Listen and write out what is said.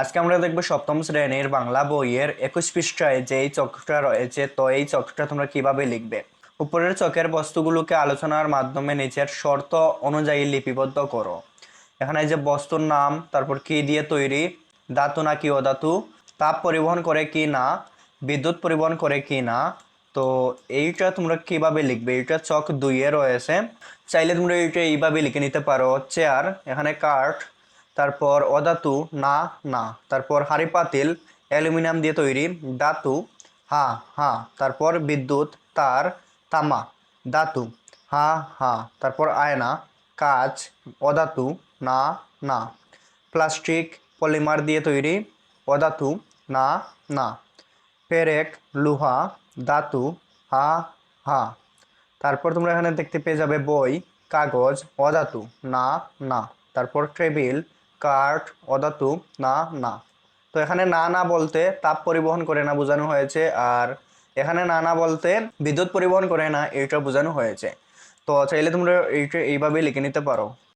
আজকে আমরা দেখব সপ্তম শ্রেণির বাংলা বইয়ের একুশ পৃষ্ঠায় যে এই চকটা রয়েছে, তো এই চক্রটা তোমরা কীভাবে লিখবে? উপরের চকের বস্তুগুলোকে আলোচনার মাধ্যমে নিচের শর্ত অনুযায়ী লিপিবদ্ধ করো। এখানে যে বস্তুর নাম, তারপর কি দিয়ে তৈরি, ধাতু নাকি অধাতু, তাপ পরিবহন করে কি না, বিদ্যুৎ পরিবহন করে কি না, তো এইটা তোমরা কীভাবে লিখবে? এইটা চক দুইয়ে রয়েছে। চাইলে তোমরা এইটা এইভাবে লিখে নিতে পারো। চেয়ার, এখানে কাঠ তারপর অধাতু, না না। তারপর হাড়ি পাতিল অ্যালুমিনিয়াম দিয়ে তৈরি। ধাতু, হা হা। তারপর বিদ্যুৎ, তার, তামা। ধাতু, হা হা। তারপর আয়না, কাচ, অধাতু, না না। প্লাস্টিক, পলিমার দিয়ে তৈরি। অধাতু, না না। পেরেক, লোহা, ধাতু, হা হা। তারপর তোমরা এখানে দেখতে পেয়ে যাবে বই, কাগজ, অধাতু, না না। তারপর টেবিল কাঠ অধাতু না না। তো এখানে না না বলতে তাপ পরিবহন করে না বোঝানো হয়েছে আর এখানে না না বলতে বিদ্যুৎ পরিবহন করে না, এইটা বোঝানো হয়েছে। তো চাইলে তোমরা এইটা এইভাবেই লিখে নিতে পারো।